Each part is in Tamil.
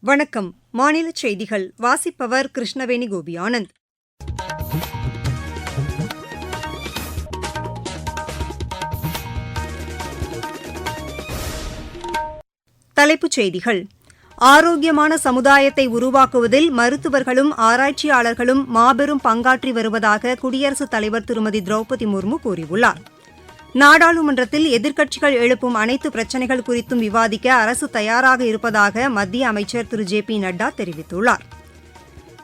வணக்கம். மாநில செய்திகள். வாசிப்பவர் கிருஷ்ணவேணி கோபி ஆனந்த் தலைப்புச் செய்திகள். ஆரோக்கியமான சமுதாயத்தை உருவாக்குவதில் மருத்துவர்களும் ஆராய்ச்சியாளர்களும் மாபெரும் பங்காற்றி வருவதாக குடியரசுத் தலைவர் திருமதி திரௌபதி முர்மு கூறியுள்ளார். நாடாளுமன்றத்தில் எதிர்க்கட்சிகள் எழுப்பும் அனைத்து பிரச்சினைகள் குறித்தும் விவாதிக்க அரசு தயாராக இருப்பதாக மத்திய அமைச்சர் திரு. ஜே. பி. நட்டா தெரிவித்துள்ளார்.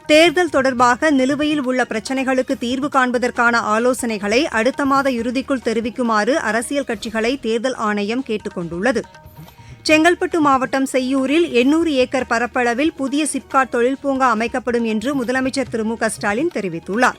தேர்தல் தொடர்பாக நிலுவையில் உள்ள பிரச்சினைகளுக்கு தீர்வு காண்பதற்கான ஆலோசனைகளை அடுத்த மாத இறுதிக்குள் தெரிவிக்குமாறு அரசியல் கட்சிகளை தேர்தல் ஆணையம் கேட்டுக் கொண்டுள்ளது. செங்கல்பட்டு மாவட்டம் செய்யூரில் எண்ணூறு ஏக்கர் பரப்பளவில் புதிய சிப்காட் தொழில் பூங்கா அமைக்கப்படும் என்று முதலமைச்சர் திரு. மு. க. ஸ்டாலின் தெரிவித்துள்ளார்.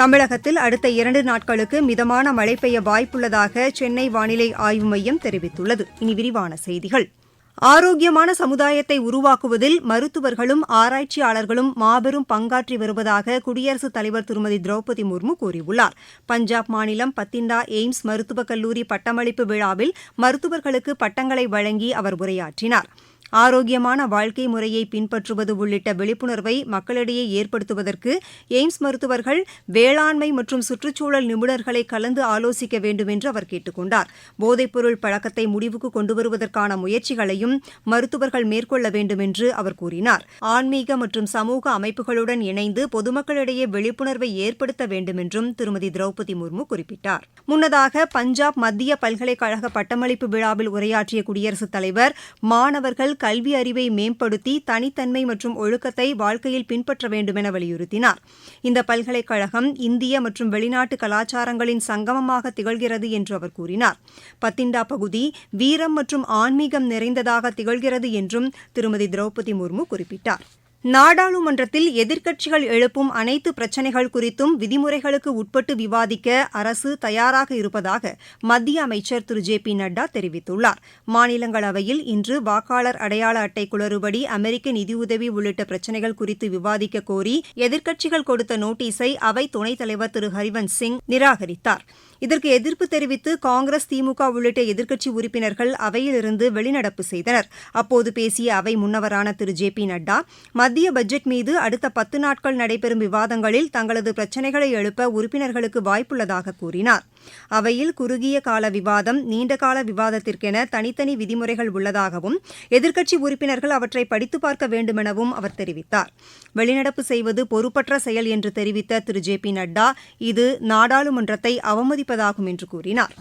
தமிழகத்தில் அடுத்த இரண்டு நாட்களுக்கு மிதமான மழை பெய்ய வாய்ப்புள்ளதாக சென்னை வானிலை ஆய்வு மையம் தெரிவித்துள்ளது. இனி விரிவான செய்திகள். ஆரோக்கியமான சமுதாயத்தை உருவாக்குவதில் மருத்துவர்களும் ஆராய்ச்சியாளர்களும் மாபெரும் பங்காற்றி வருவதாக குடியரசுத் தலைவர் திருமதி திரௌபதி முர்மு கூறியுள்ளார். பஞ்சாப் மாநிலம் பத்திண்டா எய்ம்ஸ் மருத்துவக் கல்லூரி பட்டமளிப்பு விழாவில் மருத்துவர்களுக்கு பட்டங்களை வழங்கி அவர் உரையாற்றினார். ஆரோக்கியமான வாழ்க்கை முறையை பின்பற்றுவது உள்ளிட்ட விழிப்புணர்வை மக்களிடையே ஏற்படுத்துவதற்கு எய்ம்ஸ் மருத்துவர்கள் வேளாண்மை மற்றும் சுற்றுச்சூழல் நிபுணர்களை கலந்து ஆலோசிக்க வேண்டும் என்று அவர் கேட்டுக் கொண்டார் போதைப்பொருள் பழக்கத்தை முடிவுக்கு கொண்டு வருவதற்கான முயற்சிகளையும் மருத்துவர்கள் மேற்கொள்ள வேண்டும் என்று அவர் கூறினார். ஆன்மீக மற்றும் சமூக அமைப்புகளுடன் இணைந்து பொதுமக்களிடையே விழிப்புணர்வை ஏற்படுத்த வேண்டும் என்றும் திருமதி திரௌபதி முர்மு குறிப்பிட்டார். முன்னதாக பஞ்சாப் மத்திய பல்கலைக்கழக பட்டமளிப்பு விழாவில் உரையாற்றிய குடியரசுத் தலைவர் மாணவர்கள் கல்வி அறிவை மேம்படுத்தி தனித்தன்மை மற்றும் ஒழுக்கத்தை வாழ்க்கையில் பின்பற்ற வேண்டுமென வலியுறுத்தினார். இந்த பல்கலைக்கழகம் இந்திய மற்றும் வெளிநாட்டு கலாச்சாரங்களின் சங்கமமாக திகழ்கிறது என்று அவர் கூறினார். பத்திண்டா பகுதி வீரம் மற்றும் ஆன்மீகம் நிறைந்ததாக திகழ்கிறது என்றும் திருமதி திரௌபதி முர்மு குறிப்பிட்டார். நாடாளுமன்றத்தில் எதிர்க்கட்சிகள் எழுப்பும் அனைத்து பிரச்சினைகள் குறித்தும் விதிமுறைகளுக்கு உட்பட்டு விவாதிக்க அரசு தயாராக இருப்பதாக மத்திய அமைச்சர் திரு. ஜே. பி. நட்டா தெரிவித்துள்ளார். மாநிலங்களவையில் இன்று வாக்காளர் அடையாள அட்டை குளறுபடி அமெரிக்க நிதியுதவி உள்ளிட்ட பிரச்சினைகள் குறித்து விவாதிக்க கோரி எதிர்க்கட்சிகள் கொடுத்த நோட்டீஸை அவை துணைத் தலைவர் திரு. ஹரிவன்ஸ் சிங் நிராகரித்தார். இதற்கு எதிர்ப்பு தெரிவித்து காங்கிரஸ் திமுக உள்ளிட்ட எதிர்க்கட்சி உறுப்பினர்கள் அவையிலிருந்து வெளிநடப்பு செய்தனர். அப்போது பேசிய அவை முன்னவரான திரு. ஜே. பி. நட்டா மத்திய பட்ஜெட் மீது அடுத்த பத்து நாட்கள் நடைபெறும் விவாதங்களில் தங்களது பிரச்சினைகளை எழுப்ப உறுப்பினர்களுக்கு வாய்ப்புள்ளதாக கூறினார். அவையில் குறுகிய கால விவாதம் நீண்டகால விவாதத்திற்கென தனித்தனி விதிமுறைகள் உள்ளதாகவும் எதிர்க்கட்சி உறுப்பினர்கள் அவற்றை படித்து பார்க்க வேண்டுமெனவும் அவர் தெரிவித்தார். வெளிநடப்பு செய்வது பொறுப்பற்ற செயல் என்று தெரிவித்த திரு. ஜே. பி. நட்டா இது நாடாளுமன்றத்தை அவமதிப்பதாகும் என்று கூறினார்.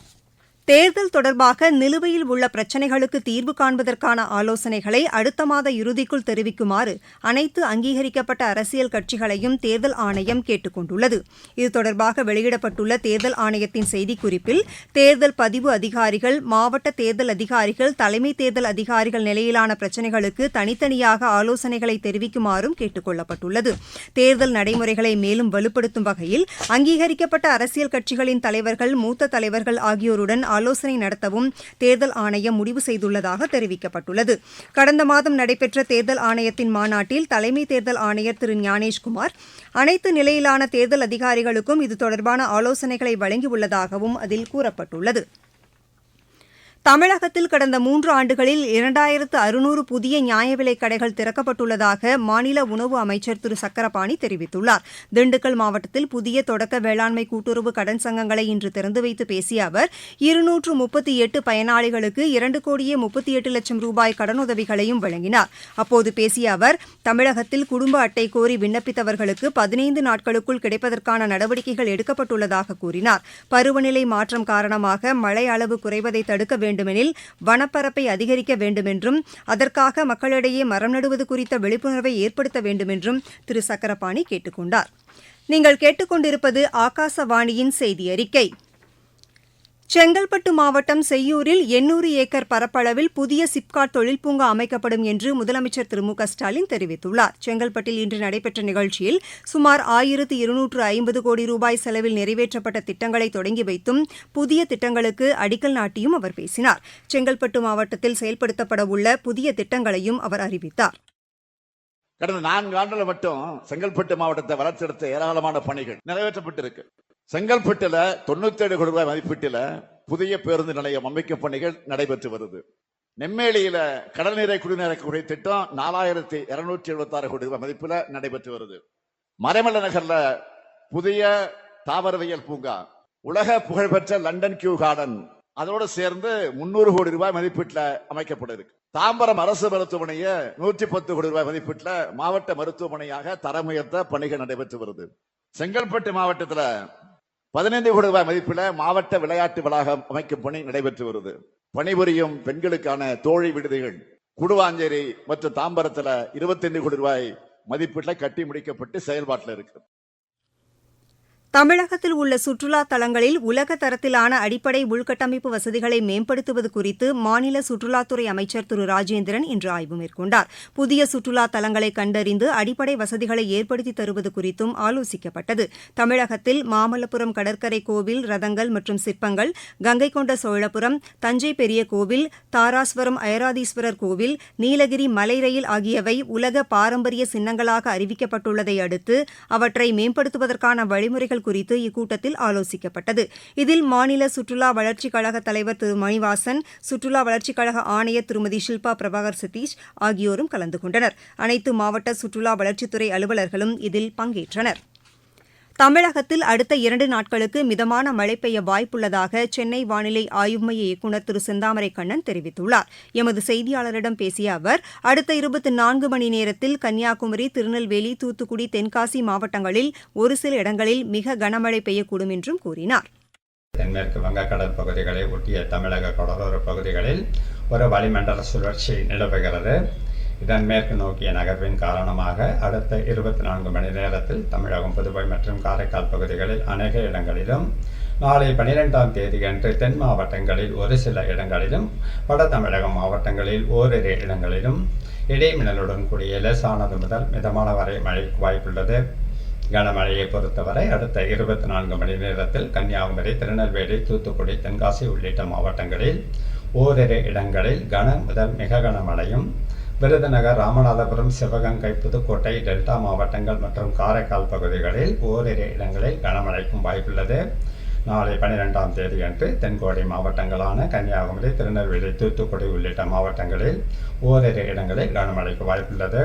தேர்தல் தொடர்பாக நிலுவையில் உள்ள பிரச்சினைகளுக்கு தீர்வு காண்பதற்கான ஆலோசனைகளை அடுத்த மாத இறுதிக்குள் தெரிவிக்குமாறு அனைத்து அங்கீகரிக்கப்பட்ட அரசியல் கட்சிகளையும் தேர்தல் ஆணையம் கேட்டுக் கொண்டுள்ளது இது தொடர்பாக வெளியிடப்பட்டுள்ள தேர்தல் ஆணையத்தின் செய்திக்குறிப்பில் தேர்தல் பதிவு அதிகாரிகள் மாவட்ட தேர்தல் அதிகாரிகள் தலைமை தேர்தல் அதிகாரிகள் நிலையிலான பிரச்சினைகளுக்கு தனித்தனியாக ஆலோசனைகளை தெரிவிக்குமாறும் கேட்டுக் கொள்ளப்பட்டுள்ளது தேர்தல் நடைமுறைகளை மேலும் வலுப்படுத்தும் வகையில் அங்கீகரிக்கப்பட்ட அரசியல் கட்சிகளின் தலைவர்கள் மூத்த தலைவர்கள் ஆகியோருடன் ஆலோசனை நடத்தவும் தேர்தல் ஆணையம் முடிவு செய்துள்ளதாக தெரிவிக்கப்பட்டுள்ளது. கடந்த மாதம் நடைபெற்ற தேர்தல் ஆணையத்தின் மாநாட்டில் தலைமை தேர்தல் ஆணையர் திரு ஞானேஷ்குமார் அனைத்து நிலையிலான தேர்தல் அதிகாரிகளுக்கும் இது தொடர்பான ஆலோசனைகளை வழங்கியுள்ளதாகவும் அதில் கூறப்பட்டுள்ளது. தமிழகத்தில் கடந்த மூன்று ஆண்டுகளில் இரண்டாயிரத்து அறுநூறு புதிய நியாய விலைக் கடைகள் திறக்கப்பட்டுள்ளதாக மாநில உணவு அமைச்சர் திரு. சக்கரபாணி தெரிவித்துள்ளார். திண்டுக்கல் மாவட்டத்தில் புதிய தொடக்க வேளாண்மை கூட்டுறவு கடன் சங்கங்களை இன்று திறந்து வைத்து பேசிய அவர் இருநூற்று முப்பத்தி எட்டு பயனாளிகளுக்கு இரண்டு கோடியே முப்பத்தி எட்டு லட்சம் ரூபாய் கடனுதவிகளையும் வழங்கினார். அப்போது பேசிய அவர் தமிழகத்தில் குடும்ப அட்டை கோரி விண்ணப்பித்தவர்களுக்கு பதினைந்து நாட்களுக்குள் கிடைப்பதற்கான நடவடிக்கைகள் எடுக்கப்பட்டுள்ளதாக கூறினார். பருவநிலை மாற்றம் காரணமாக மழை அளவு குறைவதை தடுக்க வேண்டும் வேண்டுமெனில் வனப்பரப்பை அதிகரிக்க வேண்டுமென்றும் அதற்காக மக்களிடையே மரம் நடுவது குறித்த விழிப்புணர்வை ஏற்படுத்த வேண்டுமென்றும் திரு. சக்கரபாணி கேட்டுக் கொண்டார் நீங்கள் கேட்டுக்கொண்டிருப்பது ஆகாசவாணியின் செய்தி அறிக்கை செங்கல்பட்டு மாவட்டம் செய்யூரில் எண்ணூறு ஏக்கர் பரப்பளவில் புதிய சிப்காட் தொழில் பூங்கா அமைக்கப்படும் என்று முதலமைச்சர் திரு மு க ஸ்டாலின் தெரிவித்துள்ளார். செங்கல்பட்டில் இன்று நடைபெற்ற நிகழ்ச்சியில் சுமார் ஆயிரத்து இருநூற்று ஐம்பது கோடி ரூபாய் செலவில் நிறைவேற்றப்பட்ட திட்டங்களை தொடங்கி வைத்தும் புதிய திட்டங்களுக்கு அடிக்கல் நாட்டியும் அவர் பேசினார். செங்கல்பட்டு மாவட்டத்தில் செயல்படுத்தப்பட உள்ள புதிய திட்டங்களையும் அவர் அறிவித்தார். கடந்த நான்கு ஆண்டுல மட்டும் செங்கல்பட்டு மாவட்டத்தை வளர்ச்சியெடுத்த ஏராளமான பணிகள் நிறைவேற்றப்பட்டிருக்கு. செங்கல்பட்டுல தொண்ணூத்தி ஏழு கோடி ரூபாய் மதிப்பீட்டில புதிய பேருந்து நிலையம் அமைக்கும் பணிகள் நடைபெற்று வருது. நெம்மேலியில கடல் நீரை குடிநீரக்கூடிய திட்டம் நாலாயிரத்தி இருநூற்றி எழுபத்தி ஆறு கோடி ரூபாய் மதிப்புல நடைபெற்று வருது. மறைமலை நகர்ல புதிய தாவரவியல் பூங்கா உலக புகழ்பெற்ற லண்டன் கியூ கார்டன் அதோடு சேர்ந்து முன்னூறு கோடி ரூபாய் மதிப்பீட்டில் அமைக்கப்பட இருக்கு. தாம்பரம் அரசு மருத்துவமனையை நூற்றி பத்து கோடி ரூபாய் மதிப்பீட்டில் மாவட்ட மருத்துவமனையாக தரம் உயர்த்த பணிகள் நடைபெற்று வருது. செங்கல்பட்டு மாவட்டத்தில் பதினைந்து கோடி ரூபாய் மதிப்பில் மாவட்ட விளையாட்டு வளாகம் அமைக்கும் பணி நடைபெற்று வருது பணிபுரியும் பெண்களுக்கான தோழி விடுதிகள் குடுவாஞ்சேரி மற்றும் தாம்பரத்துல இருபத்தி கோடி ரூபாய் மதிப்பீட்டுல கட்டி முடிக்கப்பட்டு செயல்பாட்டில் இருக்கு. தமிழகத்தில் உள்ள சுற்றுலா தலங்களில் உலக தரத்திலான அடிப்படை உள்கட்டமைப்பு வசதிகளை மேம்படுத்துவது குறித்து மாநில சுற்றுலாத்துறை அமைச்சர் திரு ராஜேந்திரன் இன்று ஆய்வு மேற்கொண்டார். புதிய சுற்றுலா தலங்களை கண்டறிந்து அடிப்படை வசதிகளை ஏற்படுத்தி தருவது குறித்தும் ஆலோசிக்கப்பட்டது. தமிழகத்தில் மாமல்லபுரம் கடற்கரை கோவில் ரதங்கள் மற்றும் சிற்பங்கள் கங்கை கொண்ட சோழபுரம் தஞ்சை பெரிய கோவில் தாராஸ்வரம் ஐராதீஸ்வரர் கோவில் நீலகிரி மலை ரயில் ஆகியவை உலக பாரம்பரிய சின்னங்களாக அறிவிக்கப்பட்டுள்ளதை அடுத்து அவற்றை மேம்படுத்துவதற்கான வழிமுறைகள் குறித்து இக்கூட்டத்தில் ஆலோசிக்கப்பட்டது. இதில் மாநில சுற்றுலா வளர்ச்சிக் கழக தலைவர் திரு. மணிவாசன் சுற்றுலா வளர்ச்சிக் கழக ஆணையர் திருமதி ஷில்பா பிரபாகர் சதீஷ் ஆகியோரும் கலந்து கொண்டனர். அனைத்து மாவட்ட சுற்றுலா வளர்ச்சித்துறை அலுவலர்களும் இதில் பங்கேற்றனர். தமிழகத்தில் அடுத்த இரண்டு நாட்களுக்கு மிதமான மழை பெய்ய வாய்ப்புள்ளதாக சென்னை வானிலை ஆய்வு மைய இயக்குநர் திரு செந்தாமரை கண்ணன் தெரிவித்துள்ளார். எமது செய்தியாளரிடம் பேசிய அவர் அடுத்த இருபத்தி நான்கு மணி நேரத்தில் கன்னியாகுமரி திருநெல்வேலி தூத்துக்குடி தென்காசி மாவட்டங்களில் ஒரு சில இடங்களில் மிக கனமழை பெய்யக்கூடும் என்றும் கூறினார். தென்மேற்கு வங்கக்கடல் பகுதிகளை ஒட்டிய தமிழக கடலோர பகுதிகளில் ஒரு வளிமண்டல சுழற்சி நிலவுகிறது. இதன் மேற்கு நோக்கிய நகர்வின் காரணமாக அடுத்த இருபத்தி நான்கு மணி நேரத்தில் தமிழகம் புதுவை மற்றும் காரைக்கால் பகுதிகளில் அநேக இடங்களிலும் நாளை பனிரெண்டாம் தேதியன்று தென் மாவட்டங்களில் ஒரு சில இடங்களிலும் வட தமிழக மாவட்டங்களில் ஓரிரு இடங்களிலும் இடைமின்னலுடன் கூடிய லேசானது முதல் மிதமான வரை மழைக்கு வாய்ப்புள்ளது. கனமழையை பொறுத்தவரை அடுத்த இருபத்தி நான்கு மணி நேரத்தில் கன்னியாகுமரி திருநெல்வேலி தூத்துக்குடி தென்காசி உள்ளிட்ட மாவட்டங்களில் ஓரிரு இடங்களில் கன முதல் மிக கனமழையும் விருதுநகர் ராமநாதபுரம் சிவகங்கை புதுக்கோட்டை டெல்டா மாவட்டங்கள் மற்றும் காரைக்கால் பகுதிகளில் ஓரிரு இடங்களில் கனமழைக்கும் வாய்ப்புள்ளது. நாளை பனிரெண்டாம் தேதியன்று தென்கோடி மாவட்டங்களான கன்னியாகுமரி திருநெல்வேலி தூத்துக்குடி உள்ளிட்ட மாவட்டங்களில் ஓரிரு இடங்களில் கனமழைக்கு வாய்ப்புள்ளது.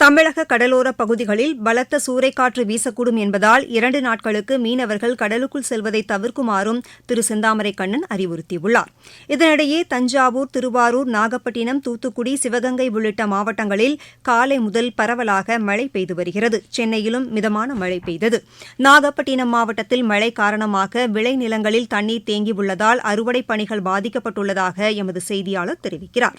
தமிழக கடலோர பகுதிகளில் பலத்த சூறைக்காற்று வீசக்கூடும் என்பதால் இரண்டு நாட்களுக்கு மீனவர்கள் கடலுக்குள் செல்வதை தவிர்க்குமாறும் திரு செந்தாமரை கண்ணன் அறிவுறுத்தியுள்ளார். இதனிடையே தஞ்சாவூர் திருவாரூர் நாகப்பட்டினம் தூத்துக்குடி சிவகங்கை உள்ளிட்ட மாவட்டங்களில் காலை முதல் பரவலாக மழை பெய்து வருகிறது. சென்னையிலும் மிதமான மழை பெய்தது. நாகப்பட்டினம் மாவட்டத்தில் மழை காரணமாக விளைநிலங்களில் தண்ணீர் தேங்கியுள்ளதால் அறுவடை பணிகள் பாதிக்கப்பட்டுள்ளதாக எமது செய்தியாளர் தெரிவிக்கிறார்.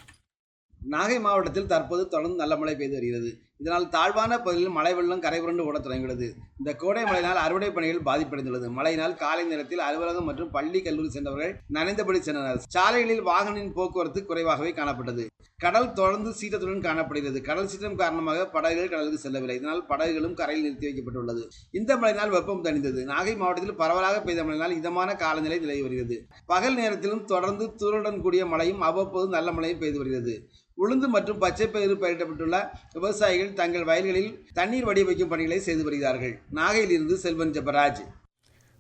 நாகை மாவட்டத்தில் தற்போது தொடர்ந்து நல்ல மழை பெய்து வருகிறது. இதனால் தாழ்வான பகுதியில் மழை வெள்ளம் கரை புரண்டு ஓடத் தொடங்கியுள்ளது. இந்த கோடை மழையினால் அறுவடை பணிகள் பாதிப்படைந்துள்ளது. மழையினால் காலை நேரத்தில் அலுவலகம் மற்றும் பள்ளி கல்லூரி சென்றவர்கள் நனைந்தபடி சென்றனர். சாலைகளில் வாகனின் போக்குவரத்து குறைவாகவே காணப்பட்டது. கடல் தொடர்ந்து சீற்றத்துடன் காணப்படுகிறது. கடல் சீற்றம் காரணமாக படகுகள் கடலுக்கு செல்லவில்லை. இதனால் படகுகளும் கரையில் நிறுத்தி வைக்கப்பட்டுள்ளது. இந்த மழையினால் வெப்பம் தணிந்தது. நாகை மாவட்டத்தில் பரவலாக பெய்த மழையினால் இதமான காலநிலை நிலவி வருகிறது. பகல் நேரத்திலும் தொடர்ந்து தூரலுடன் கூடிய மழையும் அவ்வப்போது நல்ல மழையும் பெய்து வருகிறது. உளுந்து மற்றும் பச்சை பயிறு பயிரிடப்பட்டுள்ள விவசாயிகள் தங்கள் வயல்களில் தண்ணீர் வடி வைக்கும் பணிகளை செய்து வருகிறார்கள். நாகையிலிருந்து செல்வன் ஜெபராஜ்.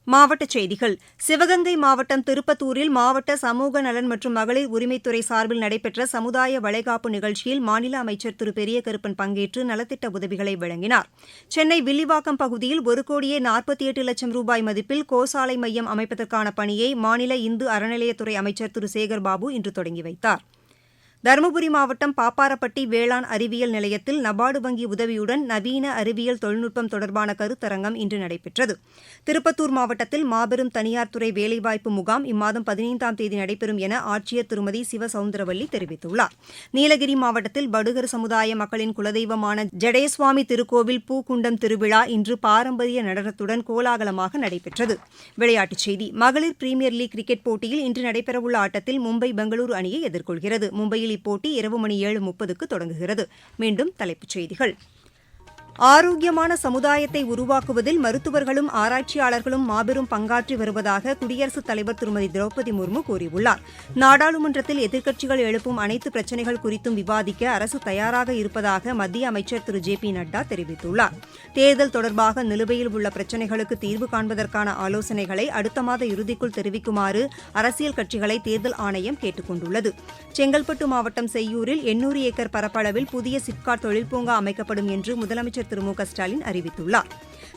மாவட்டச் செய்திகள். சிவகங்கை மாவட்டம் திருப்பத்தூரில் மாவட்ட சமூக நலன் மற்றும் மகளிர் உரிமைத்துறை சார்பில் நடைபெற்ற சமுதாய வளைகாப்பு நிகழ்ச்சியில் மாநில அமைச்சர் திரு பெரிய கருப்பன் பங்கேற்று நலத்திட்ட உதவிகளை வழங்கினார். சென்னை வில்லிவாக்கம் பகுதியில் ஒரு கோடியே நாற்பத்தி எட்டு லட்சம் ரூபாய் மதிப்பில் கோசாலை மையம் அமைப்பதற்கான பணியை மாநில இந்து அறநிலையத்துறை அமைச்சர் திரு சேகர் பாபு இன்று தொடங்கி வைத்தார். தருமபுரி மாவட்டம் பாப்பாரப்பட்டி வேளாண் அறிவியல் நிலையத்தில் நபார்டு வங்கி உதவியுடன் நவீன அறிவியல் தொழில்நுட்பம் தொடர்பான கருத்தரங்கம் இன்று நடைபெற்றது. திருப்பத்தூர் மாவட்டத்தில் மாபெரும் தனியார் துறை வேலைவாய்ப்பு முகாம் இம்மாதம் பதினைந்தாம் தேதி நடைபெறும் என ஆட்சியர் திருமதி சிவசவுந்தரவல்லி தெரிவித்துள்ளார். நீலகிரி மாவட்டத்தில் படுகர் சமுதாய மக்களின் குலதெய்வமான ஜடேஸ்வாமி திருக்கோவில் பூக்குண்டம் திருவிழா இன்று பாரம்பரிய நடனத்துடன் கோலாகலமாக நடைபெற்றது. விளையாட்டுச் செய்தி மகளிர் பிரீமியர் லீக் கிரிக்கெட் போட்டியில் இன்று நடைபெறவுள்ள ஆட்டத்தில் மும்பை பெங்களூரு அணியை எதிர்கொள்கிறது. மும்பையில் இப்போட்டி இரவு மணி ஏழு முப்பதுக்கு தொடங்குகிறது. மீண்டும் தலைப்புச் செய்திகள். ஆரோக்கியமான சமுதாயத்தை உருவாக்குவதில் மருத்துவர்களும் ஆராய்ச்சியாளர்களும் மாபெரும் பங்காற்றி வருவதாக குடியரசுத் தலைவர் திருமதி திரௌபதி முர்மு கூறியுள்ளார். நாடாளுமன்றத்தில் எதிர்க்கட்சிகள் எழுப்பும் அனைத்து பிரச்சினைகள் குறித்தும் விவாதிக்க அரசு தயாராக இருப்பதாக மத்திய அமைச்சர் திரு. ஜே. பி. நட்டா தெரிவித்துள்ளார். தேர்தல் தொடர்பாக நிலுவையில் உள்ள பிரச்சினைகளுக்கு தீர்வு காண்பதற்கான ஆலோசனைகளை அடுத்த மாத இறுதிக்குள் தெரிவிக்குமாறு அரசியல் கட்சிகளை தேர்தல் ஆணையம் கேட்டுக் கொண்டுள்ளது செங்கல்பட்டு மாவட்டம் செய்யூரில் எண்ணூறு ஏக்கர் பரப்பளவில் புதிய சிப்காட் தொழில் பூங்கா அமைக்கப்படும் என்று முதலமைச்சர் திரு மு க ஸ்டாலின் அறிவித்துள்ளார்.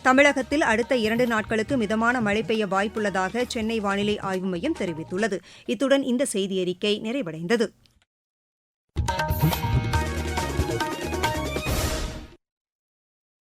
தமிழகத்தில் அடுத்த இரண்டு நாட்களுக்கு மிதமான மழை பெய்ய வாய்ப்புள்ளதாக சென்னை வானிலை ஆய்வு மையம் தெரிவித்துள்ளது. இத்துடன் இந்த செய்தியறிக்கை நிறைவடைந்தது.